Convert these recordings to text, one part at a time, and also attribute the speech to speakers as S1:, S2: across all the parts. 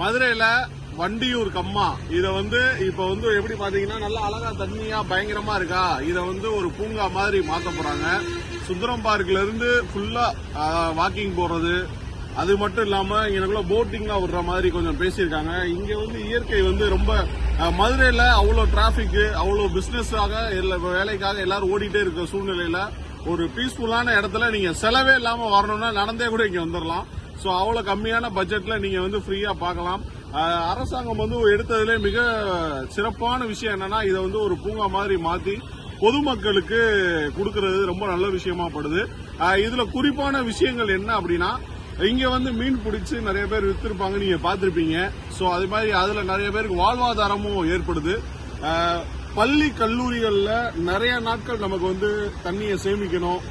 S1: மதுரையில வண்டியூர் கம்மா. இத வந்து இப்ப வந்து எப்படி பாத்தீங்கன்னா நல்லா அழகா தண்ணியா பயங்கரமா இருக்கா? இத வந்து ஒரு பூங்கா மாதிரி மாத்த போறாங்க. சுந்தரம் பார்க்ல இருந்து ஃபுல்லா வாக்கிங் போறது. அது மட்டும் இல்லாம எனக்குள்ள போட்டிங்லாம் விடுற மாதிரி கொஞ்சம் பேசியிருக்காங்க. இங்க வந்து இயற்கை வந்து ரொம்ப மதுரையில அவ்வளோ டிராபிக் அவ்வளோ பிசினஸாக வேலைக்காக எல்லாரும் ஓடிட்டே இருக்க சூழ்நிலையில ஒரு பீஸ்ஃபுல்லான இடத்துல நீங்க செலவே இல்லாம வரணும்னா நடந்தே கூட இங்க வந்துடலாம் ஸோ அவ்வளோ கம்மியான பட்ஜெட்டில் நீங்கள் வந்து ஃப்ரீயாக பார்க்கலாம். அரசாங்கம் வந்து எடுத்ததுலே மிக சிறப்பான விஷயம் என்னன்னா இதை வந்து ஒரு பூங்கா மாதிரி மாற்றி பொதுமக்களுக்கு கொடுக்கறது ரொம்ப நல்ல விஷயமா படுது. இதுல குறிப்பான விஷயங்கள் என்ன அப்படின்னா இங்க வந்து மீன் பிடிச்சி நிறைய பேர் வித்திருப்பாங்க நீங்க பார்த்துருப்பீங்க. ஸோ அது மாதிரி அதுல நிறைய பேருக்கு வாழ்வாதாரமும் ஏற்படுது. பள்ளி கல்லூரிகளில் நிறைய நாட்கள் நமக்கு வந்து தண்ணியை சேமிக்கணும்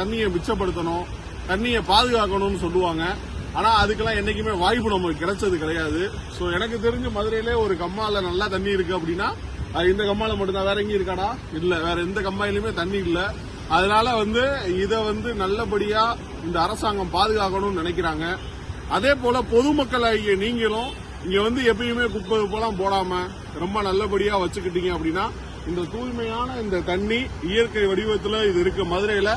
S1: தண்ணியை மிச்சப்படுத்தணும் தண்ணியை பாதுகாக்கணும்னு சொல்லுவாங்க. ஆனா அதுக்கெல்லாம் என்னைக்குமே வாய்ப்பு நமக்கு கிடைச்சது கிடையாது. சோ எனக்கு தெரிஞ்சு மதுரையிலே ஒரு கம்மால நல்லா தண்ணி இருக்கு அப்படின்னா இந்த கம்மால மட்டும்தான். வேற எங்கேயும் இருக்காடா? இல்ல. வேற எந்த கம்மாயிலுமே தண்ணி இல்ல. அதனால வந்து இதை வந்து நல்லபடியா இந்த அரசாங்கம் பாதுகாக்கணும்னு நினைக்கிறாங்க. அதே போல பொதுமக்கள் ஆகிய நீங்களும் இங்க வந்து எப்பயுமே குப்பை குப்பெல்லாம் போடாம ரொம்ப நல்லபடியா வச்சுக்கிட்டீங்க அப்படின்னா இந்த தூய்மையான இந்த தண்ணி இயற்கை வடிவத்துல இது இருக்கு மதுரையில.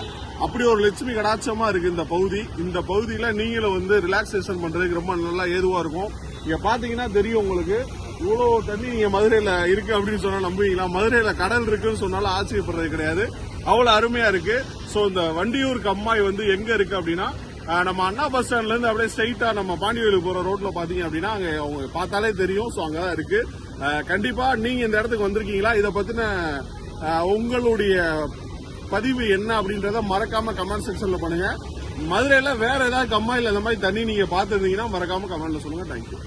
S1: அப்படி ஒரு லட்சுமி கடாட்சமா இருக்கு இந்த பகுதி. இந்த பகுதியில நீங்களும் வந்து ரிலாக்ஸேஷன் பண்றதுக்கு ரொம்ப நல்லா ஏதுவா இருக்கும். இங்க பாத்தீங்கன்னா தெரியும் உங்களுக்கு இவ்வளவு தண்ணி நீங்க மதுரையில இருக்கு அப்படின்னு சொன்னா நம்புவீங்களா? மதுரையில கடல் இருக்குன்னு சொன்னாலும் ஆச்சரியப்படுறது கிடையாது. அவ்வளவு அருமையா இருக்கு. சோ இந்த வண்டியூர் கம்மாய் வந்து எங்க இருக்கு அப்படின்னா நம்ம அண்ணா பஸ் ஸ்டாண்ட்ல இருந்து அப்படியே ஸ்ட்ரைட்டா நம்ம பாண்டிவேலுக்கு போற ரோட்ல பாத்தீங்க அப்படின்னா அங்க அவங்க பார்த்தாலே தெரியும். சோ அங்கதான் இருக்கு. கண்டிப்பா நீங்க இந்த இடத்துக்கு வந்திருக்கீங்களா? இதை பத்தின உங்களுடைய பதிவு என்ன அப்படின்றத மறக்காம கமெண்ட் செக்ஷன்ல பண்ணுங்க. மதுரையில வேற ஏதாவது கம்மாயில் இந்த மாதிரி தண்ணி நீங்க பாத்துருந்தீங்கன்னா மறக்காம கமெண்ட்ல சொல்லுங்க. தேங்க்யூ